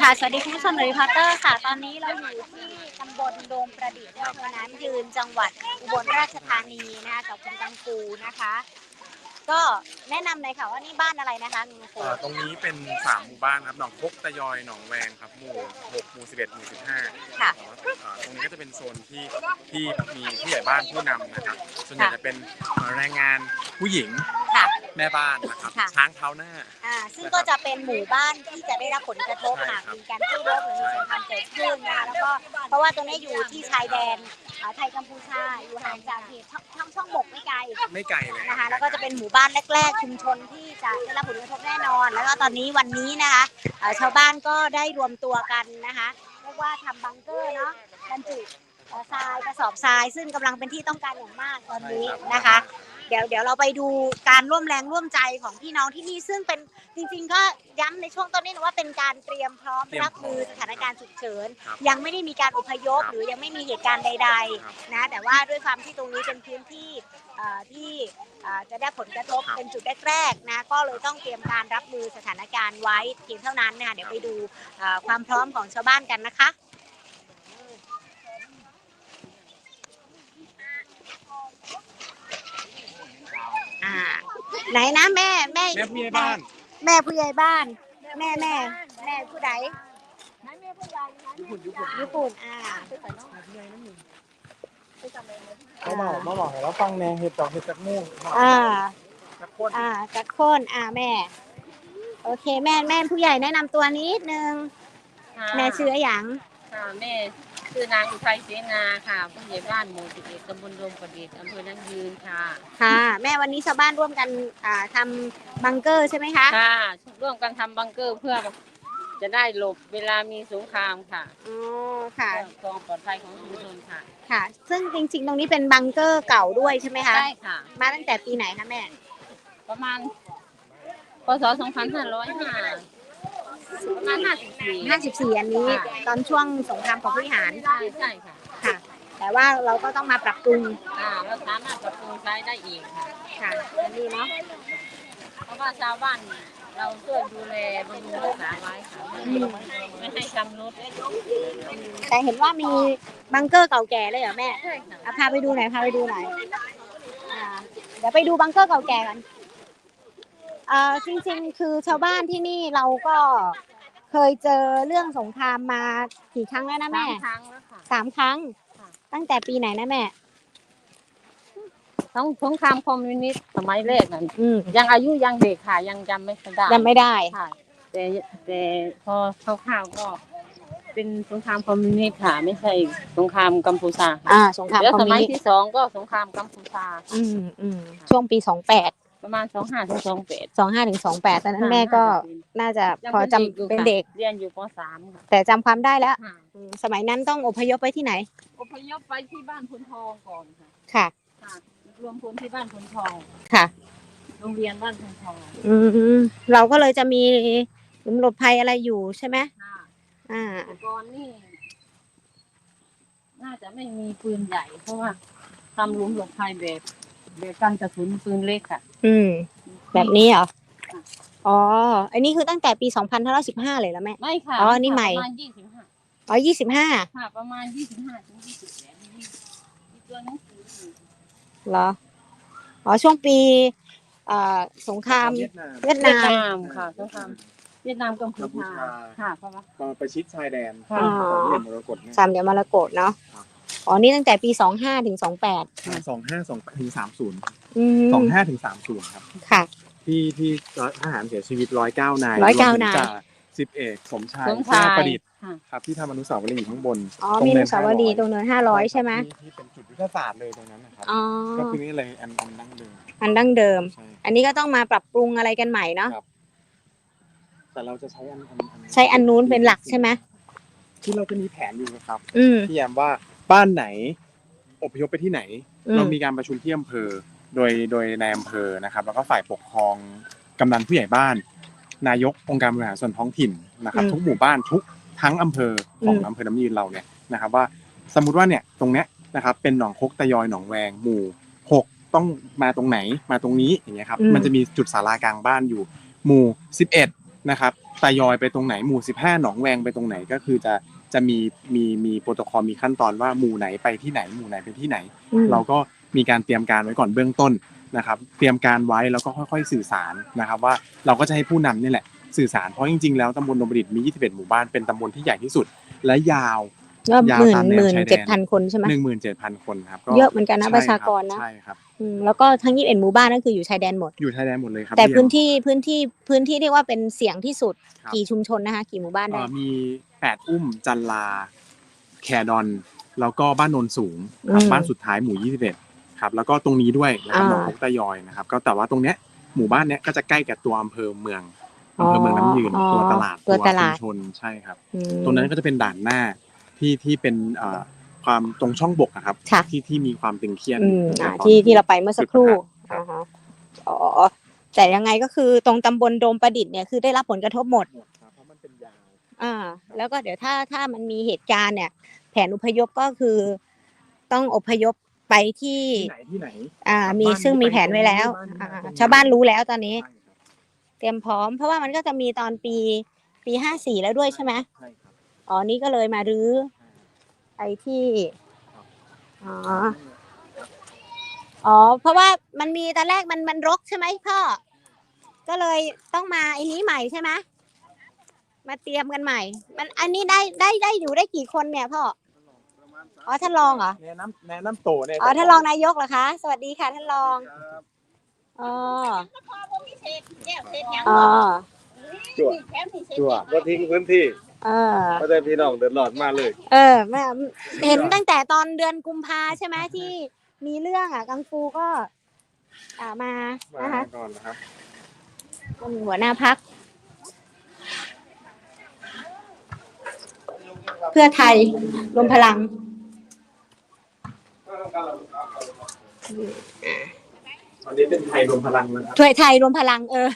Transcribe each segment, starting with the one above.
ค่ะ สวัสดีคุณผู้ชมรีพอร์เตอร์ค่ะ ตอนนี้เราอยู่ที่ตำบลโดมประดิษฐ์อำเภอน้ำยืนจังหวัดอุบลราชธานีนะคะกับคุณกังฟูนะคะ ก็แนะนำเลยค่ะว่านี่บ้านอะไรนะคะคุณกังฟูเอ่อตรงนี้เป็นสามหมู่บ้านครับหนองพกตะยอยหนองแวงครับหมู่หกหมู่สิบเอ็ดหมู่สิบห้าค่ะตรงนี้ก็จะเป็นโซนที่ที่มีผู้ใหญ่บ้านผู้นำนะครับส่วนใหญ่จะเป็นเอ่อแรงงานผู้หญิง ค่ะ แม่บ้านนะครับ ค่ะ ช้างเท้าหน้า อ่าซึ่งก็จะเป็นหมู่บ้านที่จะได้รับผลกระทบใช่หากครับมีการสู้รบหรือมีสงครามเกิดขึ้นนะคะแล้วก็เพราะว่าตรงนี้อยู่ที่ชายแดนอ่าไทยกัมพูชาอยู่ห่างจากเขตช่องช่องช่องบกไม่ไกลไม่ไกลเลยนะคะแล้วก็จะเป็นหมู่บ้านแรก ๆ ชุมชนที่จะได้รับผลกระทบแน่นอน แล้วก็ตอนนี้วันนี้นะคะเอ่อชาวบ้านก็ได้รวมตัวกันนะคะเรียกว่าทำบังเกอร์เนาะบรรจุเอ่อทรายกระสอบทรายซึ่งกำลังเป็นที่ต้องการอย่างมากตอนนี้นะคะเดี๋ยวเดี๋ยวเราไปดูการร่วมแรงร่วมใจของพี่น้องที่นี่ ซึ่งเป็นจริง ๆ ก็ย้ำในช่วงต้นนี้นะว่าเป็นการเตรียมพร้อมรับมือสถานการณ์ฉุกเฉิน ครับยังไม่ได้มีการอพยพ ครับ หรือยังไม่มีเหตุการณ์ใด ครับ ๆ นะ แต่ว่าด้วยความที่ตรงนี้เป็นพื้นที่เอ่อที่เอ่อจะได้ผลกระทบครับเป็นจุดแรกๆนะก็เลยต้องเตรียมการรับมือสถานการณ์ไว้เพียงเท่านั้นนะคะเดี๋ยวไปดูเอ่อความพร้อมของชาวบ้านกันนะคะ ไหนนะแม่แม่แม่ผู้ใหญ่บ้าน แม่ผู้ใหญ่บ้าน แม่แม่แม่ผู้ใดญี่ปุ่นญี่ปุ่นญี่ปุ่นอ่าเขาบอกมาบอกให้เราฟังแนงเห็ดดอกเห็ดจักมูกอ่านักคนอ่าจักโคนอ่าแม่ โอเคแม่แม่ผู้ใหญ่แนะนำตัวนิดนึง ค่ะแม่ชื่ออะไรหยังค่ะแม่ ชื่อนางอุทัยเสนาค่ะผู้ใหญ่บ้านหมู่สิบเอ็ดตำบลโดมประดิษฐ์อำเภอนังยืนค่ะ ค่ะ แม่วันนี้ชาวบ้านร่วมกันอ่าทำบังเกอร์ใช่ไหมคะค่ะร่วมกันทำบังเกอร์เพื่อจะได้หลบเวลามีสงครามค่ะอ๋อค่ะเพื่อความปลอดภัยของชุมชนค่ะค่ะ ซึ่งจริงๆ ตรงนี้เป็นบังเกอร์เก่าด้วยใช่ไหมคะ ใช่ค่ะ มาตั้งแต่ปีไหนคะแม่ ประมาณพศ2505 ประมาณ54 54 อันนี้ค่ะตอนช่วงสงครามของพิหารใช่ใช่ค่ะค่ะ แต่ว่าเราก็ต้องมาปรับปรุงอ่าเราสามารถปรับปรุงใช้ได้อีกค่ะ ค่ะอันนี้เนาะเพราะว่าชาวบ้านเราช่วยดูแลบำรุงรักษาไว้ค่ะไม่ให้ชำรุดแต่เห็นว่ามีบังเกอร์เก่าแก่เลยเหรอแม่ใช่ค่ะอะพาไปดูหน่อยพาไปดูหน่อยอ่าเดี๋ยวไปดูบังเกอร์เก่าแก่กัน อ่าจริงๆ คือชาวบ้านที่นี่เราก็เคยเจอเรื่องสงครามมากี่ครั้งแล้วนะสาแม่มครั้งแล้วค่ะ สามครั้ง ค่ะ ตั้งแต่ปีไหนนะแม่ทั้งสงครามคอมมิวนิสต์สมัยแรกนั้นอืมยังอายุยังเด็กค่ะ ยังจำไม่ได้ยังไม่ได้ ค่ะ แต่แต่พอคร่าวๆก็ เป็นสงครามคอมมิวนิสต์ค่ะ ไม่ใช่สงครามกัมพูชาค่ะอ่า สงครามแล้วคอมสมิวมัยนิสต์ที่สองก็สงครามกัมพูชา อืมอืมช่วงปีสองแปด ประมาณสองห้าถึงสองแปด สองห้าถึงสองแปดตอนนั้นแม่ก็น่าจะพอจำเป็นเด็กเรียนอยู่ปสามค่ะแต่จำความได้แล้วค่ะอืมสมัยนั้นต้องอพยพไปที่ไหนอพยพไปที่บ้านพนทองก่อนค่ะค่ะ ค่ะรวมพลที่บ้านพนทองค่ะ โรงเรียนบ้านพนทองอืมเราก็เลยจะมีหลุมหลบภัยอะไรอยู่ใช่ไหมค่ะอ่า แต่ก่อนนี่น่าจะไม่มีปืนใหญ่ เพราะว่าทำหลุมหลบภัยแบบ แบบกันกระสุนปืนเล็กค่ะ อืม แบบนี้เหรอค่ะอ๋อ อันนี้คือตั้งแต่ปี 2515 เลยแล้วแม่ ไม่ค่ะอ๋อนี่ใหม่ ประมาณยี่สิบห้าอ๋อ 25ค่ะ ประมาณยี่สิบห้าถึงยี่สิบแปดนี่มีตัวหนังสืออยู่เหรอ อ๋อ ช่วงปีอ่าสงครามเวียดนาม เวียดเวียนาดมนามค่ะสงครามเวียดนามกัมพูกัมพูชาชา ค่ะเพราะว่า ตอนประชิดชายแดนค่ะของเหลี่ยมมรกตเนี่ย สามเหลี่ยมมรกตเนาะ ครับ อ๋อ นี่ตั้งแต่ปี25ถึง28สองห้าสองถึงสามศูนย์อืมสองห้าถึงสามศูนย์ครับค่ะ ที่ที่ทหารเสียชีวิตร้อยเก้านาย109วมถึงนายจ่สิบเอกสมชายสมแก้ชาวยประดิษฐ์ค่ะครับที่ทำอนุสาวรีย์อยู่ข้างบนอ๋อตรงมีอเนินุสาวรีย์ตรงเนิน500ใช่ไหมที่ที่เป็นจุดยุทธศาสตร์เลยตรงนั้นนะครับอ๋อก็คือนี่เลยอันอันดั้งเดิมอันดั้งเดิมใช่อันนี้ก็ต้องมาปรับปรุงอะไรกันใหม่เนาะแต่เราจะใช้อันอันอันใช้อันนู้นเป็นหลักใช่ไหมที่เราจะมีแผนอยู่นะครับอืมพี่แยมว่า บ้านไหนอพยพไปที่ไหน อืม เรามีการประชุมที่อำเภอ โดยโดยในอำเภอนะครับ แล้วก็ฝ่ายปกครองกำนันผู้ใหญ่บ้าน นายกองค์การบริหารส่วนท้องถิ่นนะครับทุกหมู่บ้านทุกทั้งอำเภอของอำเภอน้ำยืนเราเนี่ยนะครับ ว่าสมมติว่าเนี่ยตรงเนี้ยนะครับ เป็นหนองคกตะยอยหนองแวงหมู่หกต้องมาตรงไหนมาตรงนี้อย่างเงี้ยครับมันจะมีจุดศาลากลางบ้านอยู่ หมู่สิบเอ็ดนะครับ ตายอยไปตรงไหน หมู่ 15 หนองแวงไปตรงไหน ก็คือจะ จะมีมีมีโปรโตคอลมีขั้นตอนว่าหมู่ไหนไปที่ไหนหมู่ไหนไปที่ไหนอืมเราก็มีการเตรียมการไว้ก่อนเบื้องต้นนะครับ เตรียมการไว้แล้วก็ค่อยๆสื่อสารนะครับ ว่าเราก็จะให้ผู้นำนี่แหละสื่อสารเพราะจริงๆแล้วตำบลดงประดิษฐ์มี 21 หมู่บ้านเป็นตำบลที่ใหญ่ที่สุด และยาวก็ยาวหมื่นตามแนวหมื่นชายแดนเจ็ดพันคนใช่ไหม17,000คนครับเยอะเหมือนกันนะใช่ประชากรนะใช่ครับอืมแล้วก็ทั้งยี่สิบเอ็ดหมู่บ้านนั่นคืออยู่ชายแดนหมดอยู่ชายแดนหมดเลยครับแต่เดียวพื้นที่พื้นที่พื้นที่เรียกว่าเป็นเสียงที่สุดครับกี่ชุมชนนะคะกี่หมู่บ้านเอ่ได้อมี แปดอุ้มจันลา แคดอน แล้วก็บ้านโนนสูงครับอืมบ้านสุดท้ายหมู่21ครับ แล้วก็ตรงนี้ด้วยนะครับอ่า หนองนกตะยอยนะครับ ก็แต่ว่าตรงเนี้ยหมู่บ้านเนี้ยก็จะใกล้กับตัวอำเภอเมืองอำเภอเมืองน้ำยืนอ๋อตัวตลาดตัวตลาดชุมชนใช่ครับ อืม ตรงนั้นก็จะเป็นด่านหน้าที่ที่เป็นเอ่อความตรงช่องบกอะครับ ค่ะ ที่ที่มีความตึงเครียดอืมในอ่าตอนที่ที่เราไปเมื่อสักครู่ครับ อ่าฮะอ๋อแต่ยังไงก็คือตรงตำบลโดมประดิษฐ์เนี่ยคือได้รับผลกระทบหมด อ่าแล้วก็เดี๋ยวถ้าถ้ามันมีเหตุการณ์เนี่ย แผนอพยพก็คือ ต้องอพยพไปที่ ที่ไหนที่ไหน อ่า มีบ้านซึ่งมีไปแผนไว้แล้วตรงนี้อ่าบ้านตรงนี้ชาวบ้านรู้แล้วตอนนี้ ใช่ครับเตรียมพร้อม เพราะว่ามันก็จะมีตอนปีปีห้าสี่แล้วด้วยใช่ไหมใช่ครับอ๋อนี่ก็เลยมารื้อไอ้ที่อ๋ออ๋อเพราะว่ามันมีตอนแรกมันมันรกใช่ไหมพ่อ ก็เลยต้องมาไอ้นี้ใหม่ใช่ไหม มาเตรียมกันใหม่ มันอันนี้ได้ได้ได้อยู่ได้กี่คนเนี่ยพ่อ อ๋อท่านรองเหรอ แนะนำแนะนำโตเนี่ยอ๋อท่านรองนายกเหรอคะ สวัสดีค่ะท่านรอง อ๋อ อ๋อ จั่วจั่วบ่ทิ้งพื้นที่เออ ก็ได้พี่น้องเดือดร้อนมาเลย เออแม่เห็นตั้งแต่ตอนเดือนกุมภาใช่ไหมที่มีเรื่องอะกังฟูก็อ่ามามานะคะก่อนนะครับเป็นหัวหน้าพัก เพื่อไทยรวมพลัง ตอนนี้เป็นไทยรวมพลังนะครับถวยไทยรวมพลังเออ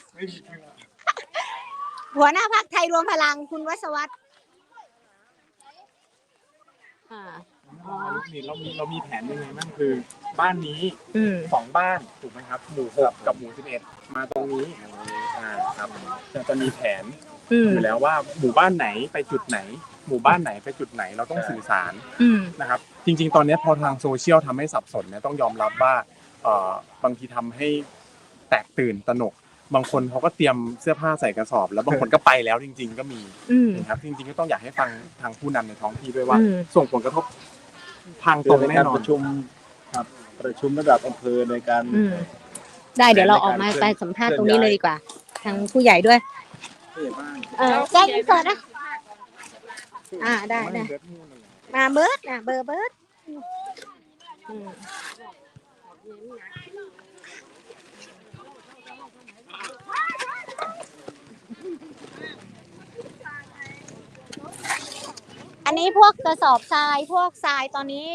หัวหน้าพักไทยรวมพลังคุณวัศวัตรอ่า อ๋อ นี่เรามีเรามีแผนยังไงบ้างคือ บ้านนี้อืม สองบ้านถูกไหมครับ หมู่หกกับหมู่สิบเอ็ดมาตรงนี้อ่าครับจะจะมีแผนอืม อยู่แล้วว่าหมู่บ้านไหนไปจุดไหน หมู่บ้านไหนไปจุดไหนเราต้องสื่อสารอืมนะครับ จริง ๆ ตอนนี้พอทางโซเชียลทำให้สับสนเนี่ยต้องยอมรับว่าเอ่อบางทีทำให้แตกตื่นตระหนก บางคนเขาก็เตรียมเสื้อผ้าใส่กระสอบ แล้วบางคนก็ไปแล้วจริง ๆ ก็มีอืมนะครับ จริง ๆ ก็ต้องอยากให้ฟังทางผู้นำในท้องที่ด้วยว่าอืมส่งผลกระทบทางตคืรองในแน่การนอปนระชุมครับประชุมระดับอำเภอในการอืมได้เดี๋ยวเราออกมาไปสัมภาษณ์ตรงนี้เลยดีกว่า ทางผู้ใหญ่ด้วยผู้ใหญ่บ้านเออแจ้งอินเสิร์ตนะ อ่าได้ได้เบิร์ดนู่นเลยมาเบิร์ดนะเบอร์เบิร์ดอืมอันนี้พวกกระสอบทรายพวกทรายตอนนี้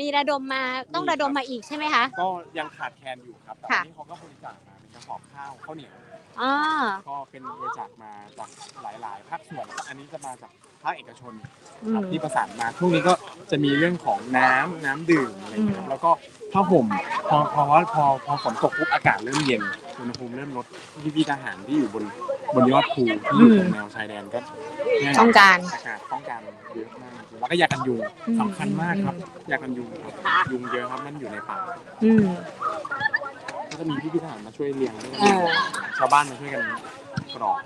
มีระดมมาต้องระดมมาอีกใช่ไหมคะ ก็ยังขาดแคลนอยู่ครับแต่ค่ะอันนี้เขาก็บริจาคมาเป็นกระสอบข้าวข้าวเหนียวอ่าก็เป็นบริจาคมาจากหลาย ๆ ภาคส่วนแล้วก็อันนี้จะมาจาก ภาคเอกชนอืครัมบที่ประสานมาช่วงนี้ก็จะมีเรื่องของน้ำน้ำดื่มอะไรอย่างเงี้ยครับแล้วก็ผ้าห่มพอพอว่าพอพอฝนตกปุ๊บอากาศเริ่มเย็นอุณหภูมิเริ่มลดพี่พี่ๆทหารที่อยู่บนบนยอดภูที่อยู่ตรงแนวชายแดนก็เนี่ยต้องการ อากาศต้องการเยอะมากแล้วก็ยากันยุงอืมสำคัญมากครับยากันยุงครับยุงเยอะครับมันอยู่ในป่า อืม ก็จะมีพี่พี่ๆทหารมาช่วยเลี้ยงด้วยเออ ชาวบ้านมาช่วยกันกรอก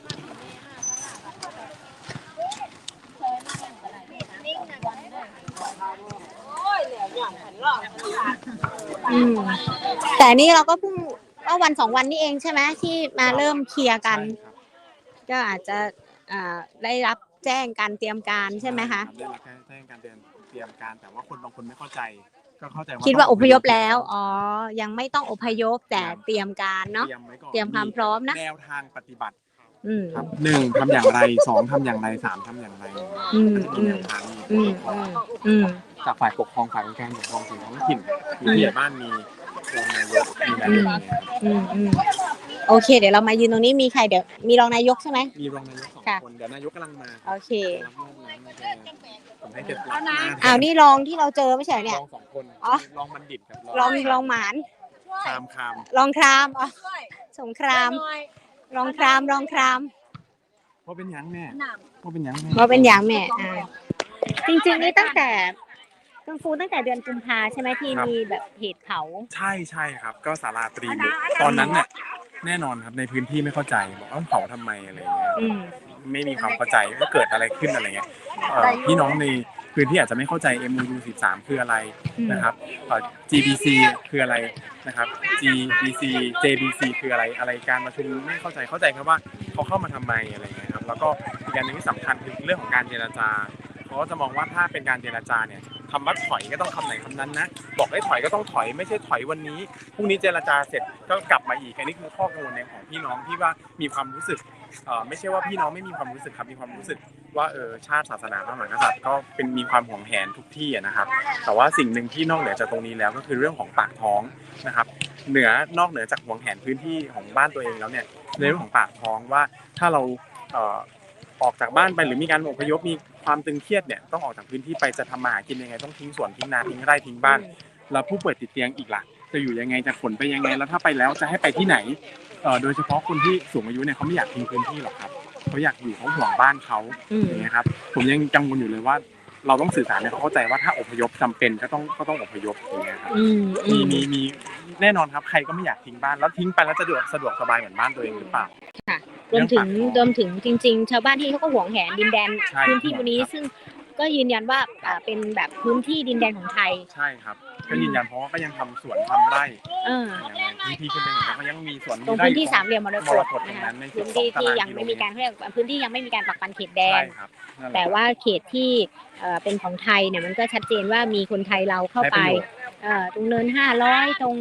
อืมแต่นี่เราก็เพิ่งว่าวันสองวันนี้เองใช่ไหมที่มาเริ่มเคลียร์กันใช่ครับก็อาจจะอ่าได้รับแจ้งการเตรียมการใช่ไหมคะ ได้รับแจ้งการเตรียมเตรียมการ แต่ว่าคนบางคนไม่เข้าใจ ก็เข้าใจว่าคิดว่าต้องพยพแล้ว อ๋อ ยังไม่ต้องอพยพแต่เตรียมการเนาะ เตรียมไว้ก่อนเตรียมความพร้อมนะ แนวทางปฏิบัติ อืม ครับหนึ่งทำอย่างไรสองทำอย่างไรสามทำอย่างไรอืมก็จะมีอืแนมวทางมีอืมโปรโตคอลอืม จากฝ่ายปกครองฝ่ายการปกครองส่วนท้องถิ่นมีผู้ใหญ่บ้านมีรองนายกมีนายกเนี่ยครับอืม อืม โอเค เดี๋ยวเรามายืนตรงนี้มีใครเดี๋ยว มีรองนายกใช่ไหม มีรองนายกสองค่ะ คนเดี๋ยวนายกกำลังมาโอเค รับมอบน้ำมาแทนผมให้เด็ดรับหน้าอ้าวนี่รองที่เราเจอไม่ใช่เหรอเนี่ย รองสองคนอ๋อ รองบัณฑิตกับรองรองหมาน คามคามรองครามอ๋อสงคราม รองครามรองครามว่าเป็นหยังแม่หนว่าเป็นหยังแม่ว่าเป็นอย่างแม่อ่าจริงๆนี่ตั้งแต่กังฟูตั้งแต่เดือนกุมภาใช่ไหมที่มีแบบเหตุเผาใช่ใช่ครับ ก็สาราตรีมุกตอนนั้นเนี่ยแน่นอนครับในพื้นที่ไม่เข้าใจบอกว่าเผาทำไมอะไรเงี้ยอืม ไม่มีความเข้าใจว่าเกิดอะไรขึ้นอะไรเงี้ยเอ่อพี่น้องใน พื้นที่อาจจะไม่เข้าใจ MOU 13 คืออะไรอืมนะครับเอ่อ GBC คืออะไรนะครับ GBC JBC คืออะไรอะไรการประชุมไม่เข้าใจเข้าใจแค่ว่าเขาเข้ามาทำไมอะไรเงี้ยครับแล้วก็อีกอย่างหนึงที่สำคัญคือเรื่องของการเจรจาเขาก็จะมองว่าถ้าเป็นการเจรจาเนี่ยคำว่าถอยก็ต้องคำไหนคำนั้นนะ บอกให้ถอยก็ต้องถอยไม่ใช่ถอยวันนี้พรุ่งนี้เจรจาเสร็จก็กลับมาอีกอันนี้คือข้อกังวลในของพี่น้องที่ว่ามีความรู้สึกเอ่อไม่ใช่ว่าพี่น้องไม่มีความรู้สึกครับมีความรู้สึก ว่าเออชาติศาสนาพระมหากษัตริย์ก็เป็นมีความห่วงแหนทุกที่นะครับ แต่ว่าสิ่งหนึ่งที่นอกเหนือจากตรงนี้แล้วก็คือเรื่องของปากท้องนะครับ เหนือนอกเหนือจากห่วงแหนพื้นที่ของบ้านตัวเองแล้วเนี่ยในเรื่องของปากท้องว่าถ้าเราเอ่อออกจากบ้านไปหรือมีการอพยพมีความตึงเครียดเนี่ยต้องออกจากพื้นที่ไปจะทำมาหากินยังไงต้องทิ้งสวนทิ้งนาทิ้งไร่ทิ้งบ้านแล้วผู้ป่วยติดเตียงอีกล่ะจะอยู่ยังไงจะขนไปยังไงแล้วถ้าไปแล้วจะให้ไปที่ไหนเอ่อโดยเฉพาะคนที่สูงอายุเนี่ยเขาไม่อยากทิ้งพื้นที่หรอกครับ เขาอยากอยู่เขาห่วงบ้านเขาอืมอย่างเงี้ยครับผมยังกังวลอยู่เลยว่าเราต้องสื่อสารให้เขาเข้าใจว่าถ้าอพยพจำเป็นก็ต้องก็ต้องอพยพอย่างเงี้ยครับอืมอืมีมมีมีแน่นอนครับใครก็ไม่อยากทิ้งบ้านแล้วทิ้งไปแล้วจะสะดวกสะดวกสบายเหมือนบ้านตัวเองหรือเปล่ารวมถึงเรื่องปากท้องรวมถึงจริง ๆ ชาวบ้านที่เขาก็หวงแหนดินแดนใช่พื้นที่วันนี้ครับซึ่งก็ยืนยันว่าอ่าเป็นแบบพื้นที่ดินแดนของไทยใช่ครับ ก็ยืนยันเพราะว่าก็ยังทำสวนทำไร่เอออย่างพื้นที่ขึ้นไปเห็นแล้วก็ยังมีสวนตรงมีไร่พื้นที่สามเหลี่ยมมรกมรตกตตรนะงคะนั้นในพื้นที่ที่12ยังไม่มีการเรียกพื้นที่ยังไม่มีการปักปันเขตแดใช่นครับนั่นหละแต่ว่าเขตที่เอ่อเป็นของไทยเนี่ยมันก็ชัดเจนว่ามีคนไทยเราเข้าไปใช้ประโยชน์ เอ่อตรงเนินห้าร้อยตรง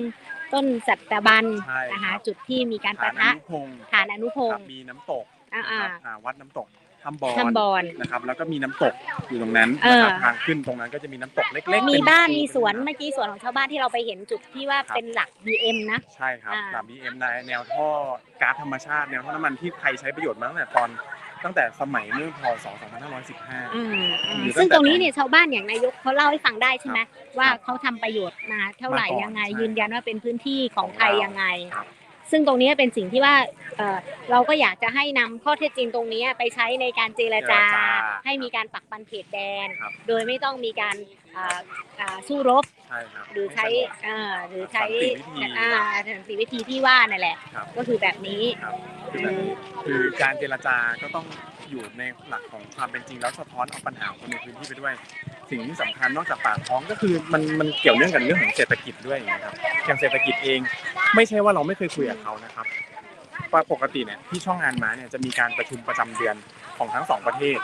ต้นสัตบันใช่นะคะครับ จุดที่มีการฐาปะนอทะนุพงศ์ฐานอนุพงครับศ์มีน้ำตกอ่านะครับอ่าวัดน้ำตก ทำบอลทำบอลนะครับ แล้วก็มีน้ำตกอยู่ตรงนั้นเออนะครับทางขึ้นตรงนั้นก็จะมีน้ำตกเล็กๆมีเป็บ้านมีสวนเมื่อกี้สวนของชาวบ้านที่เราไปเห็นจุดที่ว่าเป็นหลัก BM นะ ใช่ครับอ่า สาม BM ในแนวท่อก๊าซธรรมชาติแนวท่อน้ำมันที่ไทยใช้ประโยชน์มาตั้งแต่ตอนตั้งแต่สมัยเมื่อพศ 2515 อืมอืมอยู่ตั้งแต่ซึ่งตรงนี้เนี่ยชาวบ้านอย่างนายกเขาเล่าให้ฟังได้ใช่ไหมว่าเขาทำประโยชน์มาเท่าไหร่มาก่อนยังไงใช่ยืนยันว่าเป็นพื้นที่ของไทยของเรายังไง ครับ ซึ่งตรงนี้เป็นสิ่งที่ว่าเอ่อเราก็อยากจะให้นำข้อเท็จจริงตรงนี้ไปใช้ในการเจรจาเจรจาให้มีการปักปันเขตแดนครับโดยไม่ต้องมีการอ่าอ่าสู้รบใช่ครับหรือใช้เอ่อหรือใช้สันติวิธีอ่าสันติวิธีที่ว่านั่นแหละครับก็คือแบบนี้ครับคือแบบคือการเจรจาก็ต้องอยู่ในหลักของความเป็นจริงแล้วสะท้อนเอาปัญหาของคนในพื้นที่ไปด้วย สิ่งที่สำคัญนอกจากปากท้องก็คือมันมันเกี่ยวเนื่องกับเรื่องของเศรษฐกิจด้วยอย่างเงี้ยครับอย่างเศรษฐกิจเอง ไม่ใช่ว่าเราไม่เคยคุยกับเขานะครับปกติเนี่ยที่ช่องงานมาเนี่ยจะมีการประชุมประจำเดือน ของทั้งสองประเทศ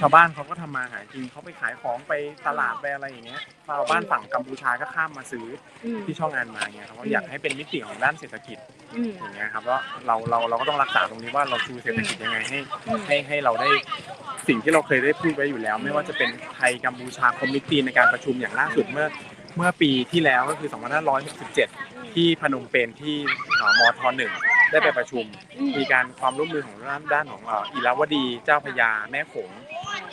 ชาวบ้านเขาก็ทำมาหากินเขาไปขายของไปตลาดไปอะไรอย่างเงี้ยชาวบ้านฝั่งกัมพูชาก็ข้ามมาซื้ออืมที่ช่องงานมาเนี่ยครับว่าอยากให้เป็นมิติของด้านเศรษฐกิจอืมอย่างเงี้ยครับว่าเราเราเราก็ต้องรักษาตรงนี้ว่าเราชูเศรษฐกิจยังไงให้อืมให้ให้เราได้สิ่งที่เราเคยได้พูดไว้อยู่แล้ว ไม่ว่าจะเป็นไทยกัมพูชาคอมมิตตีในการประชุมอย่างล่าสุดเมื่อเมื่อปีที่แล้วก็คือ 2567 ที่พนมเปญที่เอ่อมทหนึ่ง ได้ไปประชุมอืมมีการความร่วมมือของด้านด้านของเอ่ออิราวดีเจ้าพระยาแม่โขง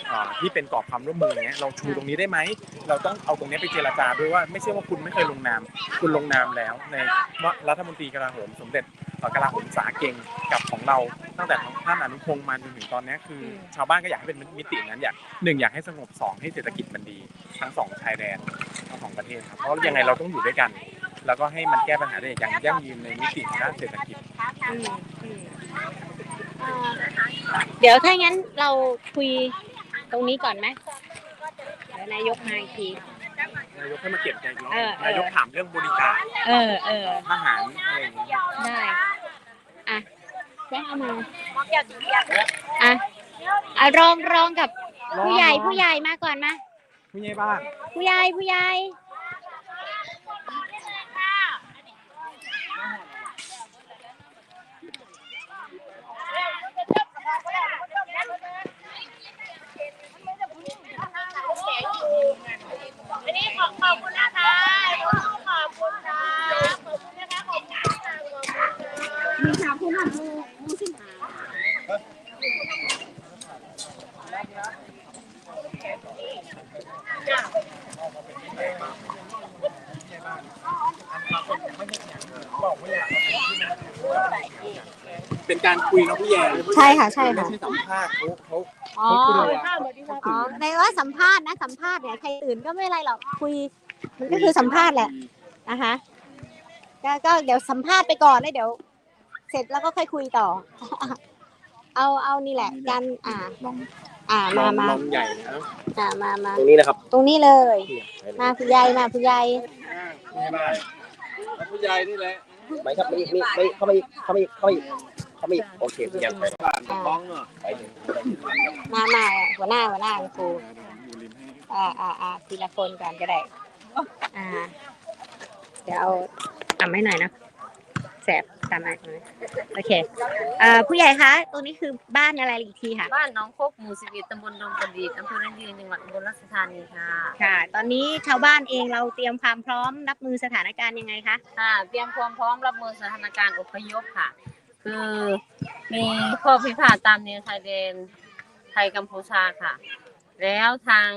เอ่อที่เป็นกรอบความร่วมมืออย่างเงี้ยเราชูตรงนี้ได้ไหม เราต้องเอาตรงนี้ไปเจรจาด้วยว่าไม่ใช่ว่าคุณไม่เคยลงนาม คุณลงนามแล้ว ในว่ารัฐมนตรีกลาโหมสมเด็จเอ่อกลาโหมสาเก่งกับของเราตั้งแต่ของท่านอนุพงศ์มาจนถึงตอนนี้คืออมชาวบ้านก็อยากให้เป็นมิตินั้นอยากหนึ่งอยากให้สงบสองให้เศรษฐกิจมันดี ทั้งสองชายแดนทั้งสองประเทศครับเพราะยังไงเราต้องอยู่ด้วยกัน แล้วก็ให้มันแก้ปัญหาได้อย่างยั่งยืนในมิติทางด้านเศรษฐกิจ อืมอืมเอ่อเดี๋ยวถ้างั้นเราคุยตรงนี้ก่อนไหมเดี๋ยวนายกมาอีกที นายกให้มาเก็บใจอีกรอบเออเออ นายกถามเรื่องบริการเออเออ ทหารอะไรอย่างเงี้ยได้ อะแจ้งเอามาอะอะรองรองกับผู้ใหญ่ผู้ใหญ่มาก่อนมาผู้ใหญ่บ้านผู้ใหญ่ผู้ใหญ่ ขอบขอบคุณนะคะขอบคุณขอบคุณนะขอบคุณคะขอบคุณค่ะมีชาวพูดว่ามูมูสิหาจ้เป็นการคุยเนาะพี่แย่ใช่ค่ะใช่ค่ะ ไม่ใช่สัมภาษณ์เขาเขาเขาคุยอะ ข้ อ๋อในว่าสัมภาษณ์นะสัมภาษณ์เนี่ยใครอื่นก็ไม่อะไรหรอกคุย มันก็คือสัมภาษณ์แหละนะคะก็ก็เดี๋ยวสัมภาษณ์ไปก่อนแล้วเดี๋ยว เสร็จแล้วก็ค่อยคุยต่อ เอาเอานี่แหละกันอ่า ลองอ่าลมาองมาลองใหญ่นะอ่ามามาตรงนี้นะครับตรงนี้เลย มาผู้ใหญ่มาผู้ใหญ่ผู้ใหญ่นี่แหละไม่ครับไม่ไม่ไม่เข้ามาอีกเข้ามาอีกเข้ามาอีก เข้ามาอีกโอเคผู้ใหญ่ไปอ่าฟ้องเนาะไปถึงมามาหัวหน้าหัวหน้าคุณครูอยู่ริมให้อ่าอ่าอ่าทีละคนก่อนก็ได้อ่าเดี๋ยวเอาทำให้หน่อยนะแสบตามมาตรงนี้โอเคอ่าผู้ใหญ่คะตรงนี้คือบ้านอะไรอีกทีค่ะบ้านหน้องโคกหมู่สิบเอ็ดตำบลดงประดิษฐ์อำเภอนันยืนจังหวัดอุบลราชธานีค่ะค่ะ ตอนนี้ชาวบ้านเองเราเตรียมความพร้อมรับมือสถานการณ์ยังไงคะค่ะ เตรียมความพร้อมรับมือสถานการณ์อพยพค่ะ คือมีข้อพิพาทตามแนวชายแดนไทยกัมพูชาค่ะ แล้วทาง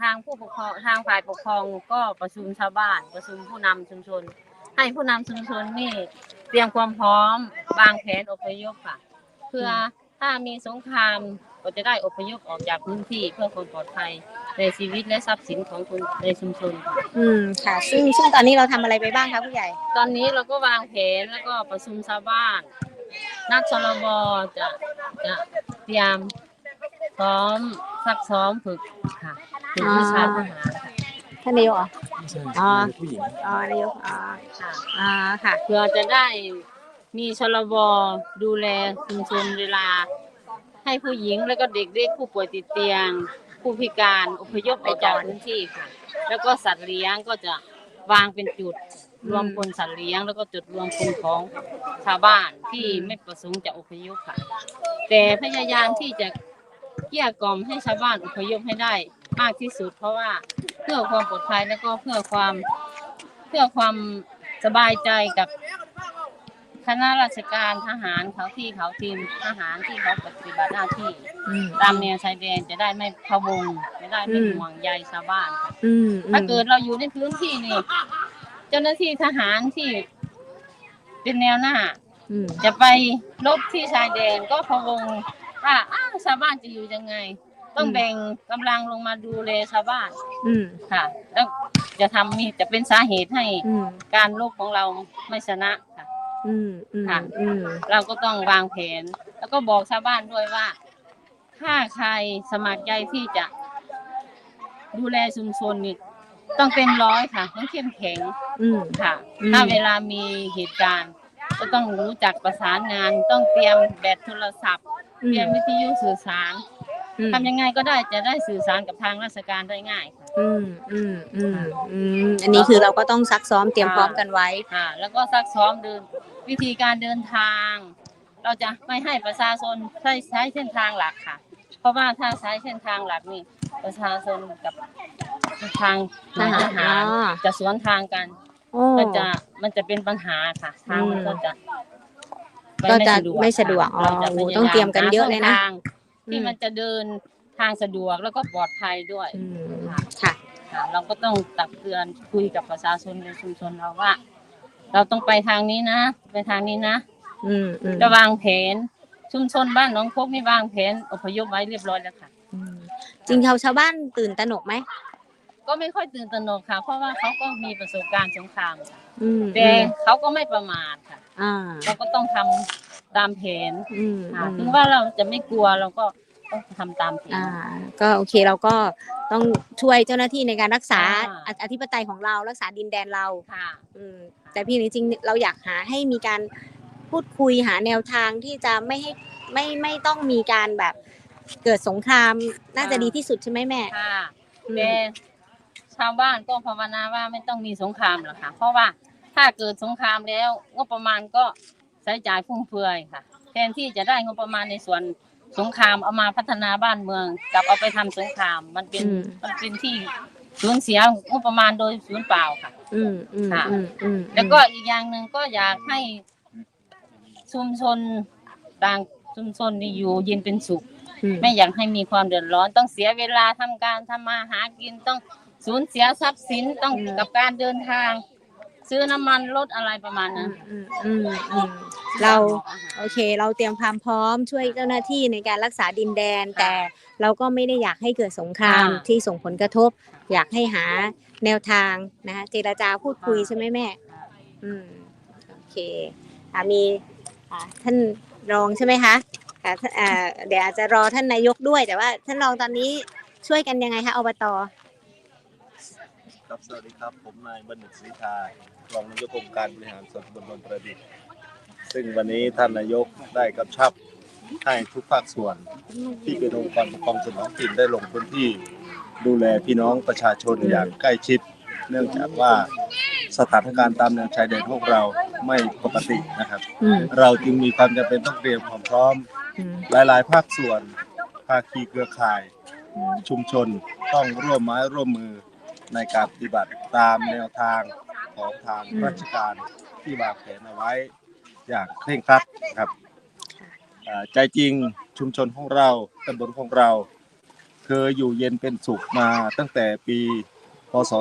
ทางผู้ปกครองทางฝ่ายปกครองก็ประชุมชาวบ้านประชุมผู้นำชุมชน ให้ผู้นำชุมชนนี่เตรียมความพร้อมวางแผนอพยพค่ะ เพื่อถ้ามีสงครามก็จะได้อพยพออกจากพื้นที่เพื่อความปลอดภัย ในชีวิตและทรัพย์สินของคนในชุมชนค่ะอืมค่ะ ซึ่งซึ่งตอนนี้เราทำอะไรไปบ้างคะผู้ใหญ่ ตอนนี้เราก็วางแผนแล้วก็ประชุมชาวบ้าน นักชลบจะจะเตรียมซ้อมซักซ้อมฝึกค่ะฝึกวิชาทหารค่ะท่านนายกเหรอ ไม่ใช่อ๋อผู้หญิง อ๋อนายกอ๋อค่ะ อ่าค่ะ เพื่อจะได้มีชลบดูแลชุมชนเวลา ให้ผู้หญิงแล้วก็เด็กเล็กผู้ป่วยติดเตียง ผู้พิการอพยพออกจากพื้นที่ค่ะ แล้วก็สัตว์เลี้ยงก็จะวางเป็นจุดรวมพลสัตว์เลี้ยง แล้วก็จุดรวมพลของชาวบ้านที่ไม่ประสงค์จะอพยพค่ะ แต่พยายามที่จะเกลี้ยกล่อมให้ชาวบ้านอพยพให้ได้มากที่สุด เพราะว่าเพื่อความปลอดภัยแล้วก็เพื่อความเพื่อความสบายใจกับ คณะราชการทหารเขาที่เขาทีมทหารที่เขาปฏิบัติหน้าที่ อืม ตามแนวชายแดนจะได้ไม่พะวงจะได้ไม่อืม ห่วงใยชาวบ้านค่ะอืมอืมถ้าเกิดเราอยู่ในพื้นที่นี่เจ้าหน้าที่ทหารที่เป็นแนวหน้า อืมจะไปลบที่ชายแดนก็พะวงว่าอ้าวชาวบ้านจะอยู่ยังไง ต้องแบ่งกำลังลงมาดูแลชาวบ้านอืมค่ะ แล้วจะทำมีจะเป็นสาเหตุให้อืมการลบของเราไม่ชนะค่ะ อืมอืมค่ะ อืมเราก็ต้องวางแผน แล้วก็บอกชาวบ้านด้วยว่า ถ้าใครสมัครใจที่จะ ดูแลชุมชนนี่ต้องเต็มร้อยค่ะ ต้องเข้มแข็งอืม ค่ะ อืม ถ้าเวลามีเหตุการณ์ ก็ต้องรู้จักประสานงาน ต้องเตรียมแบตโทรศัพท์อืเตรีมยมวิทยุสื่อสารอืมทำยังไงก็ได้จะได้สื่อสารกับทางราชการได้ง่ายค่ะ อืมอืมอืมอืมอันนี้คือเราก็ต้องซักซ้อมเตรียมพร้อมกันไว้ค่ะแล้วก็ซักซ้อมเดินวิธีการเดินทาง เราจะไม่ให้ประชาชนใช้ใช้เส้นทางหลักค่ะ เพราะว่าถ้าใช้เส้นทางหลักนี่ประชาชนกับทางหน่วยทหารอ๋อ จะสวนทางกัน โอ้ มันจะมันจะเป็นปัญหาค่ะทางมันอืมก็จะก็จะวไม่สะดวกค่ะเราจะอ๋อพยาต้องเตรียมกันเยอะเลยนะหาส้ทางที่อืม มันจะเดิน ทางสะดวกแล้วก็ปลอดภัยด้วยอืมค่ะ ค่ะเราก็ต้องตักเตือนคุยกับประชาชนในชุมชนเราว่า เราต้องไปทางนี้นะ ไปทางนี้นะ อืมอืมจะวางแผน ชุมชนบ้านหน้องโคกนี่วางแผนอพยพไว้เรียบร้อยแล้วค่ะ อืมจริงเขาชาวบ้านตื่นตระหนกไหมก็ไม่ค่อยตื่นตระหนกค่ะ เพราะว่าเขาก็มีประสบการณ์สงครามค่ะอืมแต่เขาก็ไม่ประมาทค่ะ อ่าเราก็ต้องทำตามแผนอืมค่ะอืถึมงว่าเราจะไม่กลัวเราก็ ต้องทำตามแผนอ่าก็โอเคเราก็ต้องช่วยเจ้าหน้าที่ในการรักษาอ่า อธิปไตยของเรารักษาดินแดนเรา ค่ะ อืมแต่พี่จริงๆเราอยากหาให้มีการพูดคุยหาแนวทางที่จะไม่ให้ไม่ไม่ต้องมีการแบบเกิดสงครามน่าจะอ่าดีที่สุดใช่ไหมแม่ค่ะ อืม แต่ชาวบ้านก็ภาวนาว่าไม่ต้องมีสงครามหรอกค่ะ เพราะว่าถ้าเกิดสงครามแล้วงบประมาณก็ใช้จ่ายฟุ่มเฟือยค่ะ แทนที่จะได้งบประมาณในส่วน สงครามเอามาพัฒนาบ้านเมืองกลับเอาไปทำสงคราม มันเป็นอืมมันเป็นที่สูญเสียงบประมาณโดยสูญเปล่าค่ะอืมอืมค่ะอืมอืมแล้วก็อีกอย่างหนึ่งก็อยากให้ชุมชนต่างชุมชนนี่อยู่เย็นเป็นสุขอืมไม่อยากให้มีความเดือดร้อน ต้องเสียเวลาทำการทำมาหากินต้องสูญเสียทรัพย์สินต้องกับการเดินทาง ซื้อน้ำมันรถอะไรประมาณนั้นอืมอืมอืม เราโอเค เราเตรียมความพร้อมช่วยเจ้าหน้าที่ในการรักษาดินแดน แต่เราก็ไม่ได้อยากให้เกิดสงครามอ่าที่ส่งผลกระทบ อยากให้หาแนวทางนะคะเจรจาพูดคุยใช่ไหมแม่ อืมโอเคอ่ามีอ่าท่านรองใช่ไหมคะค่ะท่านอ่าเดี๋ยวอาจจะรอท่านนายกด้วย แต่ว่า ท่านรองตอนนี้ช่วยกันยังไงคะอบต ครับสวัสดีครับ ผมนายบัณฑิตศรีทารองนายกองค์การบริหารส่วนตำบลนนประดิษฐ์ ซึ่งวันนี้ท่านนายกได้กำชับให้ทุกภาคส่วนที่เป็นองค์กรปกครองส่วนท้องถิ่นได้ลงพื้นที่ดูแลพี่น้องประชาชนอย่างใกล้ชิด เนื่องจากว่าสถานการณ์ตามแนวชายแดนพวกเราไม่ปกตินะครับ อืม เราจึงมีความจำเป็นต้องเตรียมความพร้อม อืม หลาย ๆ ภาคส่วนภาคีเครือข่าย อืม ชุมชนต้องร่วมไม้ร่วมมือในการปฏิบัติตามแนวทางของทางราชการที่วางแผนเอาไว้ อย่างเคร่งครัดนะครับอ่าใจจริงชุมชนของเราตำบลของเรา เคยอยู่เย็นเป็นสุขมาตั้งแต่ปีพศ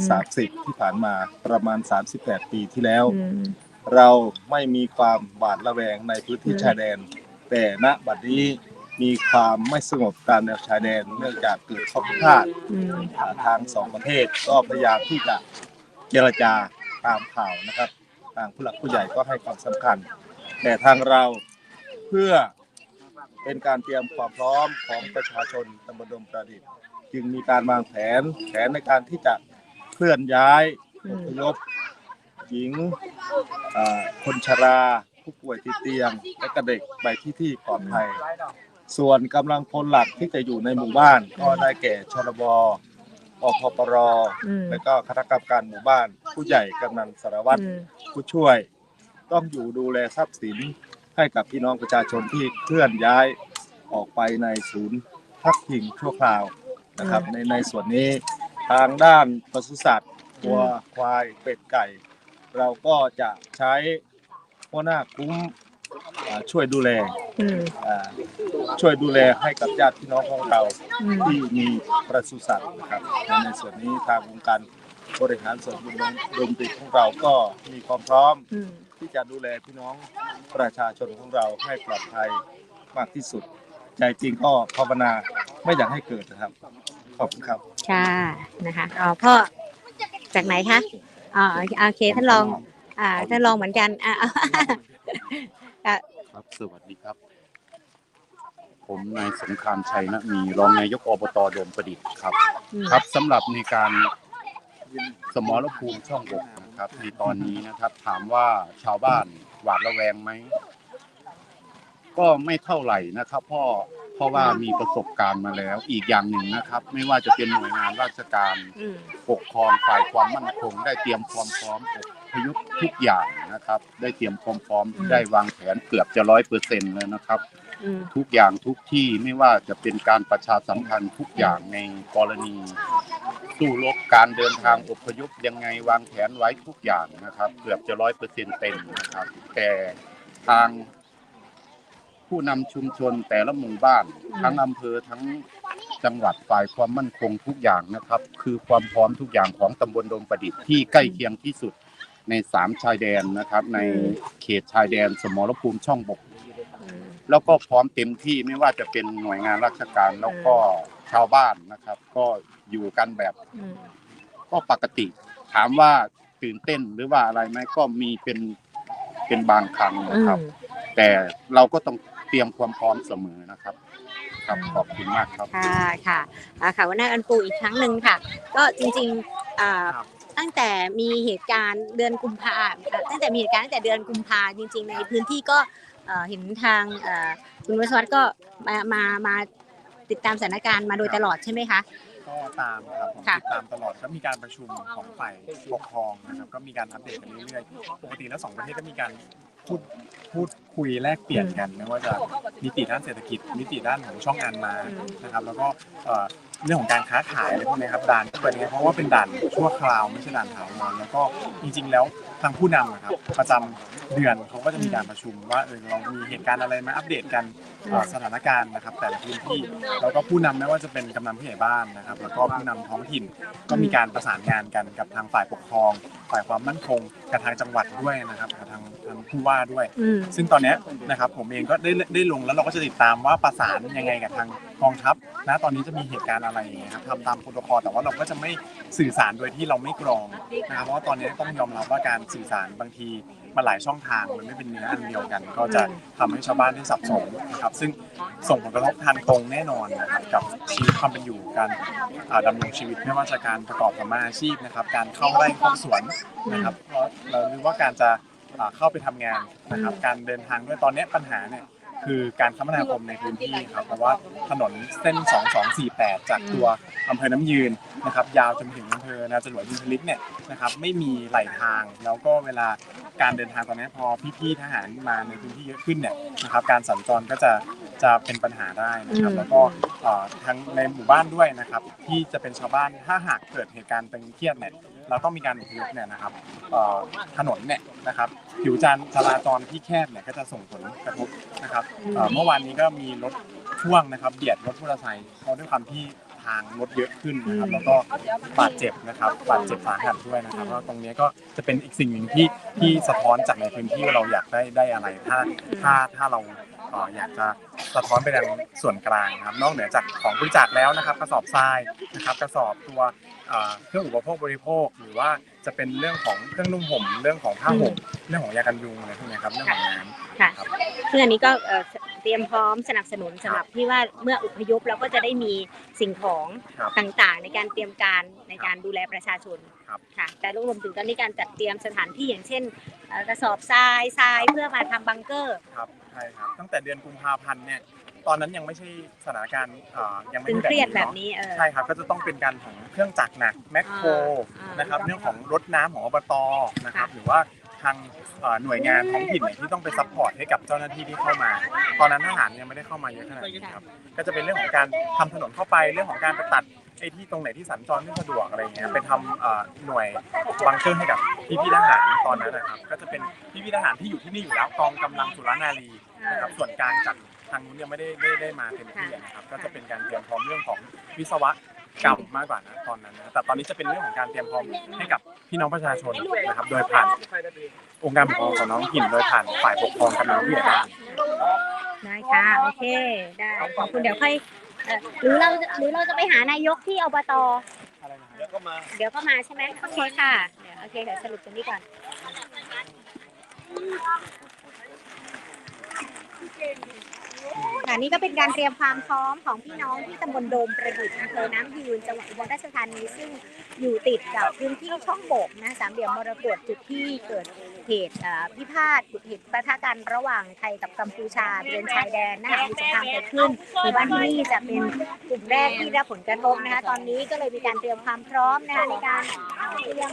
2530 ที่ผ่านมาประมาณ 38 ปีที่แล้วอืมเราไม่มีความหวาดระแวงในพื้นที่ชายแดน แต่ณบัดนี้มีความไม่สงบตามแนวชายแดนเนื่องจากเกิดข้อพิพาทอืมอ่าทางสองประเทศก็พยายามที่จะเจรจาตามข่าวนะครับทางผู้หลักผู้ใหญ่ก็ให้ความสำคัญ แต่ทางเราเพื่อเป็นการเตรียมความพร้อมของประชาชนตำบลดมประดิษฐ์จึงมีการวางแผนแผนในการที่จะเคลื่อนย้ายอพยพหญิงคนชรา ผู้ป่วยติดเตียง และก็เด็กไปที่ที่ปลอดภัย ส่วนกำลังพลหลักที่จะอยู่ในหมู่บ้านก็ได้แก่ชลบ อพปรอืม และก็คณะกรรมการหมู่บ้าน ผู้ใหญ่กำนันสารวัตร อืม ผู้ช่วยต้องอยู่ดูแลทรัพย์สินให้กับพี่น้องประชาชนที่เคลื่อนย้ายออกไปในศูนย์พักพิงชั่วคราวนะครับ ในในส่วนนี้ทางด้านปศุสัตว์วัวควายเป็ดไก่ เราก็จะใช้หัวหน้าคุ้มอ่า ช่วยดูแลอืม อ่าช่วยดูแลให้กับญาติพี่น้องของเราอืม ที่มีปศุสัตว์นะครับและในส่วนนี้ทางองค์การบริหารส่วนตำบลดมติของเราก็มีความพร้อม อืม ที่จะดูแลพี่น้องประชาชนของเราให้ปลอดภัยมากที่สุด ใจจริงก็ภาวนาไม่อยากให้เกิดนะครับ ขอบคุณครับ ค่ะนะคะอ๋อพ่อจากไหนคะอ๋อโอเคท่านรอง อ่าท่านรองเหมือนกันอ่า ครับ สวัสดีครับ ผมนายสงครามชัยนะมีรองนายกอบตโดมประดิษฐ์ครับอืมครับสำหรับในการสมรภูมิช่องบกนะครับในตอนนี้นะครับ ถามว่าชาวบ้านหวาดระแวงไหมก็ไม่เท่าไหร่นะครับเพ่อเพ ราะว่ามีประสบการณ์มาแล้ว อีกอย่างหนึ่งนะครับ ไม่ว่าจะเป็นหน่วยงานราชการอืมปกครองฝ่ายความมั่นคง ได้เตรียมความพร้อมอพยพทุกอย่างนะครับ ได้เตรียมความพร้อมได้วางแผนเกือบจะร้อยเปอร์เซ็นต์แล้วนะครับอืมทุกอย่างทุกที่ไม่ว่าจะเป็นการประชาสัมพันธ์ทุกอย่างในกรณีสู้รบการเดินทางอพยพยังไงวางแผนไว้ทุกอย่างนะครับ เกือบจะร้อยเปอร์เซ็นต์เต็มนะครับ แต่ทาง ผู้นำชุมชนแต่ละหมู่บ้าน ทั้งอำเภอทั้งจังหวัดฝ่ายความมั่นคงทุกอย่างนะครับ คือความพร้อมทุกอย่างของตำบลดงประดิษฐ์ที่ใกล้เคียงที่สุดในสามชายแดนนะครับ ในเขตชายแดนสมรภูมิช่องบกอืมแล้วก็พร้อมเต็มที่ไม่ว่าจะเป็นหน่วยงานราชการแล้วก็ชาวบ้านนะครับ ก็อยู่กันแบบอืมก็ปกติ ถามว่าตื่นเต้นหรือว่าอะไรไหมก็มีเป็นเป็นบางครั้งอืนะครับมแต่เราก็ต้อง เตรียมความพร้อมเสมอนะครับ ครับขอบคุณมากครับ ค่ะค่ะอ่าค่ะวันหน้ากันปูอีกครั้งหนึ่งค่ะ ก็จริงๆอ่าตั้งแต่มีเหตุการณ์เดือนกุมภาอ่าตั้งแต่มีเหตุการณ์ตั้งแต่เดือนกุมภาจริง ๆ ในพื้นที่ก็เอ่อเห็นทางเอ่อคุณวชวัฒน์ก็มามามาติดตามสถานการณ์มาโดยตลอดใช่ไหมคะ ก็ตามครับผมค่ะติดตามตลอดก็มีการประชุมของฝ่ายปกครองนะครับก็มีการอัปเดตกันเรื่อยๆปกติแล้วสองประเทศก็มีการ พูดพูดคุยแลกเปลี่ยนกันไม่ว่าจะมิติด้านเศรษฐกิจมิติด้านของช่องงานมานะครับ แล้วก็เรื่องของการค้าขายอะไรพวกนี้ครับด่านเปิดเนี่ยเพราะว่าเป็นด่านชั่วคราวไม่ใช่ด่านถาวรแล้วก็จริงๆแล้ว ทางผู้นำอะครับประจำเดือนเขาก็จะมีการประชุมว่าเออเรามีเหตุการณ์อะไรมาอัปเดตกันเอ่อสถานการณ์นะครับแต่ละพื้นที่แล้วก็ผู้นำไม่ว่าจะเป็นกำนันผู้ใหญ่บ้านนะครับ แล้วก็ผู้นำท้องถิ่นก็มีการประสานงานกันกับทางฝ่ายปกครอง ฝ่ายความมั่นคงกับทางจังหวัดด้วยนะครับกับทางทางผู้ว่าด้วยอืมซึ่งตอนเนี้ยนะครับผมเองก็ได้ได้ลงแล้วเราก็จะติดตามว่าประสานยังไงกับทาง กองทัพนะตอนนี้จะมีเหตุการณ์อะไรอย่างเงี้ยครับทำตามโปรโตคอลแต่ว่าเราก็จะไม่สื่อสารโดยที่เราไม่กรองนะครับเพราะว่าตอนนี้ต้องยอมรับว่าการสื่อสารบางทีมันหลายช่องทางมันไม่เป็นเนื้ออันเดียวกัน ก็จะทำให้ชาวบ้านได้สับสนนะครับซึ่งส่งผลกระทบทางตรงแน่นอนนะครับกับชีวิตความเป็นอยู่การอ่าดำรงชีวิตไม่ว่าจะการประกอบสมมาอาชีพนะครับการเข้าไร่เข้าสวนนะครับเพราะเรารือว่าการจะอ่าเข้าไปทำงานนะครับการเดินทางด้วยตอนนี้ปัญหาเนี่ย คือการคมนาคมในพื้นที่ครับเพราะว่าถนนเส้น 2248 จากตัวอำเภอน้ำยืนนะครับยาวจนถึงอำเภอนาจรวดอินทลิกเนี่ยนะครับไม่มีไหลทางแล้วก็เวลาการเดินทางตอนนี้พอพี่ๆทหารมาในพื้นที่เยอะขึ้นเนี่ยนะครับการสัญจรก็จะจะเป็นปัญหาได้นะครับอืมแล้วก็เอ่อทั้งในหมู่บ้านด้วยนะครับที่จะเป็นชาวบ้านถ้าหากเกิดเหตุการณ์ตึงเครียดเนี่ย เราต้องมีการอพยพเนี่ยนะครับถนนเนี่ยนะครับผิวจานจราจรที่แคบเนี่ยก็จะส่งผลกระทบนะครับเมื่อวานนี้ก็มีรถพ่วงนะครับเบียดรถมอเตอร์ไซค์เพราะด้วยความที่ทางรถเยอะขึ้นนะครับแล้วก็บาดเจ็บนะครับบาดเจ็บสาหัสด้วยนะครับเพราะตรงนี้ก็จะเป็นอีกสิ่งหนึ่งที่ที่สะท้อนจากในพื้นที่ว่าเราอยากได้ได้อะไรถ้าถ้าถ้าเรา อ่ออยากจะสะท้อนไปยังส่วนกลางนะครับนอกเหนือจากของบริจาคแล้วนะครับกระสอบทรายนะครับกระสอบตัวเอ่อเครื่องอุปโภคบริโภค หรือว่าจะเป็นเรื่องของเครื่องนุ่งห่มเรื่องของผ้าห่มเรื่องของยากันยุงอะไรพวกเนี้ยครับเรื่องของน้ำค่ะครับซึ่งอันนี้ก็เอ่อเตรียมพร้อมสนับสนุนสำหรับที่ว่าเมื่ออพยพเราก็จะได้มีสิ่งของครับต่างๆ ในการเตรียมการในการดูแลประชาชน ครับค่ะแต่รวมถึงตอนนี้การจัดเตรียมสถานที่อย่างเช่นเอ่อกระสอบทรายทรายเพื่อมาทำบังเกอร์ ครับใช่ครับตั้งแต่เดือนกุมภาพันธ์เนี่ยตอนนั้นยังไม่ใช่สถานการณ์เอ่อยังไม่ตึงใช่เครียดแบบเนาะนี้เออใช่ครับก็จะต้องเป็นการของเครื่องจักรหนักแมคโครอ่านนะครับเรื่องของรถน้ำของอบตนะครับค่ะหรือว่าทางเอ่อหน่วยงานท้องถิ่นเนี่ยที่ต้องไปซัพพอร์ตให้กับเจ้าหน้าที่ที่เข้ามา ตอนนั้นทหารยังไม่ได้เข้ามาเยอะขนาดนี้ครับก็จะเป็นเรื่องของการทำถนนเข้าไปเรื่องของการไปตัด ไอ้ที่ตรงไหนที่สัญจรไม่สะดวกอะไรเงี้ยไปทำเอ่อหน่วยบังเกอร์ให้กับพี่พี่ๆทหารตอนนั้นนะครับก็จะเป็นพี่พี่ๆทหารที่อยู่ที่นี่อยู่แล้วกองกำลังสุรนารีนะครับส่วนกลางจากทางนู้นยังไม่ได้ได้ได้มาเต็มที่นะครับก็จะเป็นการเตรียมพร้อมเรื่องของวิศวกรรมมากกว่านะตอนนั้นนะแต่ตอนนี้จะเป็นเรื่องของการเตรียมพร้อมให้กับพี่น้องประชาชนนะครับโดยผ่านองค์การปกครองของน้องถิ่นโดยผ่านฝ่ายปกครองกำนันผู้ใหญ่บ้าน ได้ค่ะ โอเค ได้ ขอบคุณเดี๋ยวค่อย หรือเราจะหรือเราจะไปหานายกที่อบต อะไรนะครับแล้วก็มาเดี๋ยวก็มาใช่ไหมโอเคค่ะเดี๋ยวโอเคเดี๋ยวสรุปตรงนี้ก่อน ค่ะนี่ก็เป็นการเตรียมความพร้อมของพี่น้องที่ตำบลโดมประดิษฐ์อำเภอน้ำยืนจังหวัดอุบลราชธานีซึ่งอยู่ติดกับพื้นที่ช่องโบกนะสามเหลี่ยมมรกตจุดที่เกิดเหตุเอ่อพิพาทเหตุปะทะกันระหว่างไทยกับกัมพูชาบริเวณชายแดนนะคะมีสงครามเกิดขึ้นหมู่บ้านที่นี่จะเป็นกลุ่มแรกที่ได้รับผลกระทบนะคะตอนนี้ก็เลยมีการเตรียมความพร้อมนะคะในการเตรียม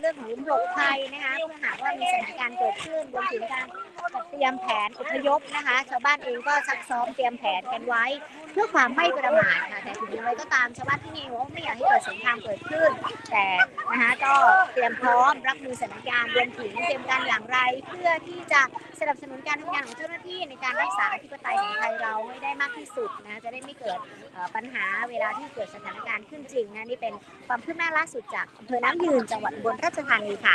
เรื่องของหลบภัยนะคะเพื่อหากว่ามีสถานการณ์เกิดขึ้นรวมถึงการจัดเตรียมแผนอพยพนะคะ ชาวบ้านเองก็ซักซ้อมเตรียมแผนกันไว้ เพื่อความไม่ประมาทค่ะแต่ถึงอย่างไรก็ตามชาวบ้านที่นี่ว่าไม่อยากให้เกิดสงครามเกิดขึ้น แต่นะคะก็เตรียมพร้อมรับมือสถานการณ์รวมถึงเตรียมการอย่างไร เพื่อที่จะสนับสนุนการทำงานของเจ้าหน้าที่ในการรักษาอธิปไตยของไทยเราให้ได้มากที่สุดนะจะได้ไม่เกิดปัญหาเวลาที่เกิดสถานการณ์ขึ้นจริงนะนี่เป็นความคืบหน้าล่าสุดจากอำเภอน้ำยืนจังหวัดอุบลราชธานีค่ะ